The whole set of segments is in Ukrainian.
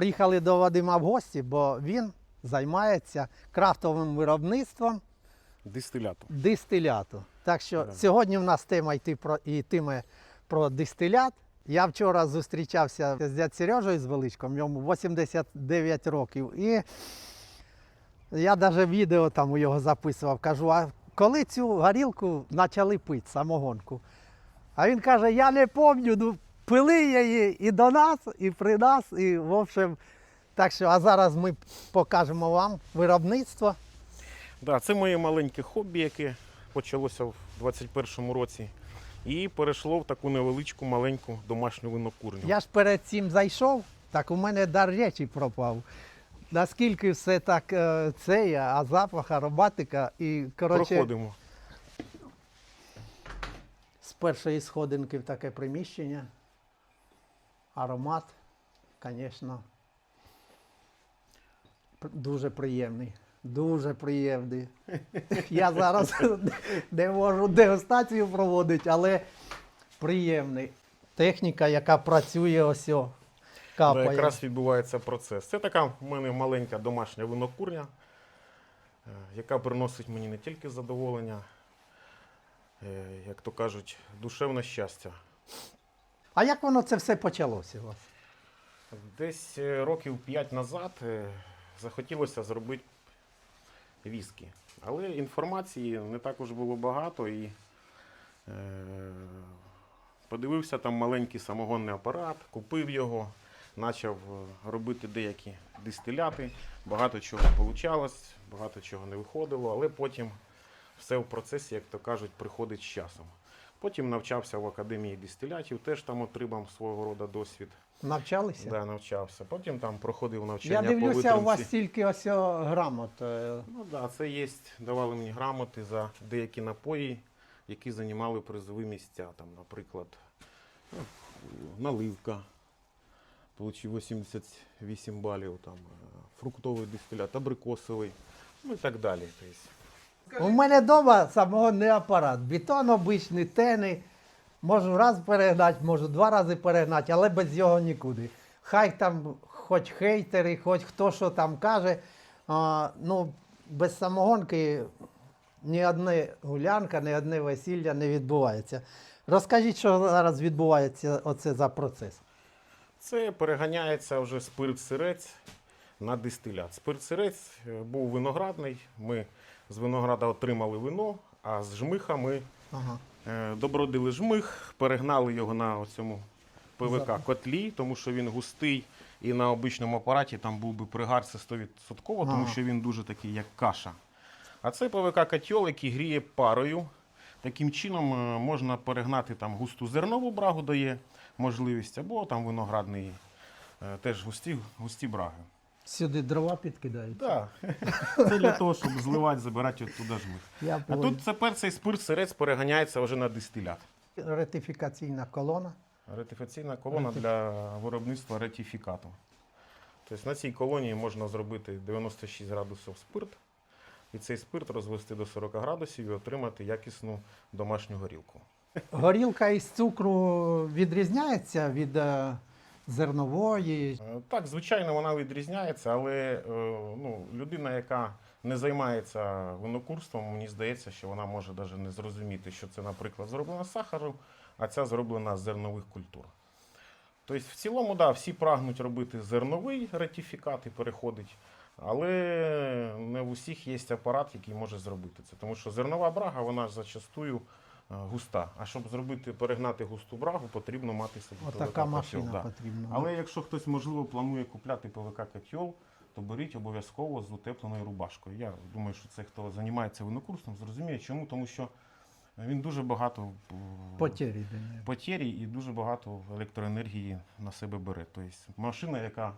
Приїхали до Вадима в гості, бо він займається крафтовим виробництвом Дистиляту. дистиляту. Так що Да. сьогодні в нас тема йти про йтиме про дистилят. Я вчора зустрічався з дядь Сережею з Величком, йому 89 років. І я навіть відео там у його записував. Кажу, а коли цю горілку почали пити, самогонку? А він каже: я не пам'ятаю, ну пили її і до нас, і при нас, і в общем. Так що, а зараз ми покажемо вам виробництво. Да, це моє маленьке хобі, яке почалося в 21-му році. І перейшло в таку невеличку маленьку домашню винокурню. Я ж перед цим зайшов, так у мене дар речі пропав. Наскільки все так е, це, є, а запах, ароматика і коротше, Проходимо. з першої сходинки в таке приміщення. Аромат, звісно, дуже приємний. Дуже приємний. Я зараз не можу дегустацію проводити, але приємний. Техніка, яка працює ось о, капає. якраз відбувається процес. Це така в мене маленька домашня винокурня, е, яка приносить мені не тільки задоволення, е, як то кажуть, душевне щастя. А як воно це все почалося у вас? Десь е, років 5 назад е, захотілося зробити віскі. Але інформації не також було багато і е, подивився там маленький самогонний апарат, купив його, почав е, робити деякі дистиляти. Багато чого вийшло, багато чого не виходило, але потім все в процесі, як то кажуть, приходить з часом. Потім навчався в академії дистилятів, теж там отримав свого роду досвід. Навчалися? Да, навчався. Потім там проходив навчання Я по витримці. у вас стільки ось о грамот. е, Ну так, да, це є. Давали мені грамоти за деякі напої, які займали призові місця. Там, наприклад, ну, наливка. Получив 88 балів, там, е, фруктовий дистилят, абрикосовий, ну і так далі. Тобто, У мене вдома самогонний апарат. Бетон обичний, тени. Можу раз перегнати, можу два рази перегнати, але без його нікуди. Хай там хоч хейтери, хоч хто що там каже. А, ну, без самогонки ні одне гулянка, ні одне весілля не відбувається. Розкажіть, що зараз відбувається оце за процес. Це переганяється вже спирт-сирець на дистилят. Спирт-сирець е, був виноградний. Ми з винограда отримали вино, а з жмиха ми Ага. Е, Добродили жмих, перегнали його на цьому ПВК котлі, тому що він густий і на обичному апараті там був би пригар це 100%, тому Ага. що він дуже такий, як каша. А це ПВК котел, який гріє парою. Таким чином е, можна перегнати там густу зернову брагу, дає можливість, або там виноградний е, теж густі, густі браги. Сюди дрова підкидають. Да. Це для того, щоб зливати, забирати оттуда жмих. Я А понял. тут тепер цей спирт сирець переганяється вже на дистилят. ретифікаційна колона. Ретифікаційна колона Ретиф- для виробництва ретифікату. Тобто на цій колонії можна зробити 96 градусів спирт, і цей спирт розвести до 40 градусів і отримати якісну домашню горілку. Горілка із цукру відрізняється від е, зернової. Е, Так, звичайно, вона відрізняється, але е, ну, людина, яка не займається винокурством, мені здається, що вона може навіть не зрозуміти, що це, наприклад, зроблено з сахару, а ця зроблена з зернових культур. Тобто, в цілому, да, всі прагнуть робити зерновий ретифікат і переходить, але не в усіх є апарат, який може зробити це. Тому що зернова брага, вона зачастую густа. А щоб зробити, перегнати густу брагу, потрібно мати собі Отака ПВК-котел, машина да. потрібна. Але якщо хтось, можливо, планує купляти ПВК котел, то беріть обов'язково з утепленою рубашкою. Я думаю, що це хто займається винокурсом, зрозуміє. Чому? Тому що він дуже багато е, Потері. потері і дуже багато електроенергії на себе бере. Тобто машина, яка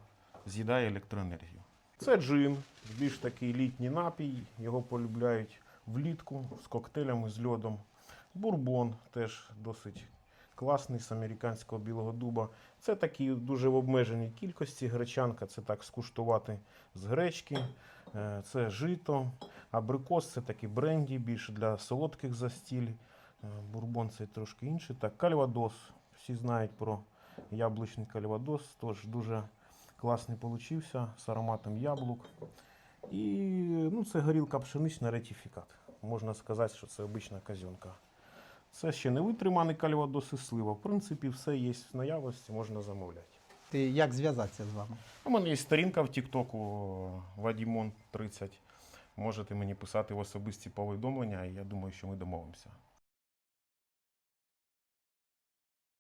з'їдає електроенергію. Це джин, більш такий літній напій, його полюбляють влітку з коктейлями з льодом. Бурбон теж досить класний з американського білого дуба. Це такі дуже в обмеженій кількості гречанка, це так скуштувати з гречки. Е, Це жито, абрикос це такі бренді, більше для солодких застіль. Е, Бурбон це трошки інший. Так, кальвадос. Всі знають про яблучний кальвадос, теж дуже Класний получився з ароматом яблук. І ну, це горілка пшенична ретифікат. Можна сказати, що це обична казьонка. Це ще не витриманий кальвадос і слива. В принципі, все є в наявності, можна замовляти. Ти як зв'язатися з вами? У мене є сторінка в Тіктоку Вадімон 30. Можете мені писати в особисті повідомлення, і я думаю, що ми домовимося.